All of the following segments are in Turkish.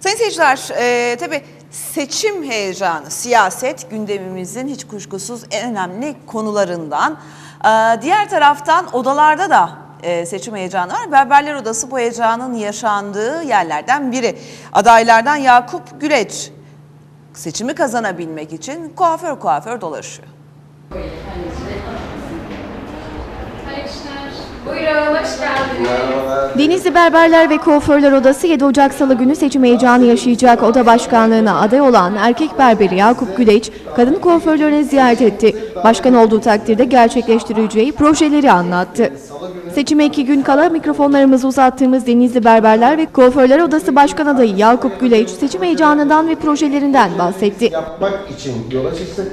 Sayın seyirciler, e, tabii seçim heyecanı, siyaset gündemimizin hiç kuşkusuz en önemli konularından. E, diğer taraftan odalarda da e, seçim heyecanı var. Berberler Odası bu heyecanın yaşandığı yerlerden biri. Adaylardan Yakup Güleç seçimi kazanabilmek için kuaför kuaför dolaşıyor. Buyurun, hoş geldiniz. Denizli Berberler ve Kuaförler Odası 7 Ocak Salı günü seçim heyecanı yaşayacak oda başkanlığına aday olan erkek berberi Yakup Güleç, kadın kuaförlerini ziyaret etti. Başkan olduğu takdirde gerçekleştireceği projeleri anlattı. Seçime iki gün kala mikrofonlarımızı uzattığımız Denizli Berberler ve Kuaförler Odası Başkan adayı Yakup Güleç, seçim heyecanından ve projelerinden bahsetti. yapmak için yola çıktık.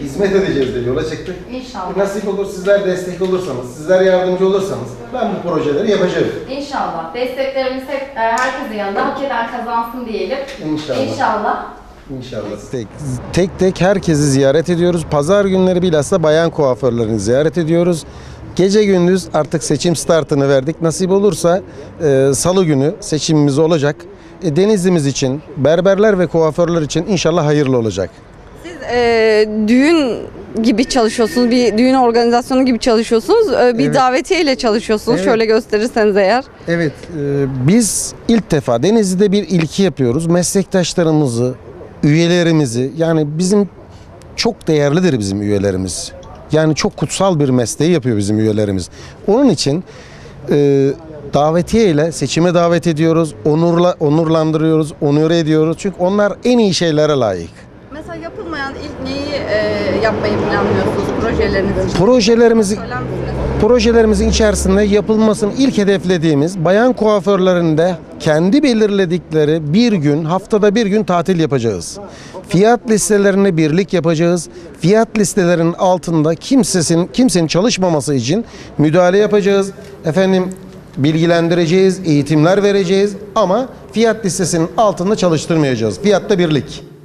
Hizmet edeceğiz de yola çıktık. İnşallah. Nasip olur sizler destek olursanız, sizler yardımcı olursanız ben bu projeleri yapacağım. İnşallah. Desteklerimiz hep e, herkesin yanında. Hak eden kazansın diyelim. İnşallah. İnşallah. İnşallah. Tek, tek tek herkesi ziyaret ediyoruz. Pazar günleri bilhassa bayan kuaförlerini ziyaret ediyoruz. Gece gündüz artık seçim startını verdik. Nasip olursa e, salı günü seçimimiz olacak. E, Denizlimiz için, berberler ve kuaförler için inşallah hayırlı olacak. Siz e, düğün gibi çalışıyorsunuz, bir düğün organizasyonu gibi çalışıyorsunuz, e, bir Evet. davetiyeyle çalışıyorsunuz. Evet. Şöyle gösterirseniz eğer. Evet, e, biz ilk defa Denizli'de bir ilki yapıyoruz. Meslektaşlarımızı, üyelerimizi, yani bizim çok değerlidir bizim üyelerimiz. Yani çok kutsal bir mesleği yapıyor bizim üyelerimiz. Onun için e, davetiye ile seçime davet ediyoruz, onurla onurlandırıyoruz, onur ediyoruz. Çünkü onlar en iyi şeylere layık. Mesela yapılmayan ilk neyi e, yapmayı planlıyorsunuz projeleriniz için? Projelerimizi Söyler misiniz? Projelerimizin içerisinde yapılmasını ilk hedeflediğimiz bayan kuaförlerinde kendi belirledikleri bir gün, haftada bir gün tatil yapacağız. Fiyat listelerine birlik yapacağız. Fiyat listelerinin altında kimsesin kimsenin çalışmaması için müdahale yapacağız. Efendim bilgilendireceğiz, eğitimler vereceğiz ama fiyat listesinin altında çalıştırmayacağız. Fiyatta birlik.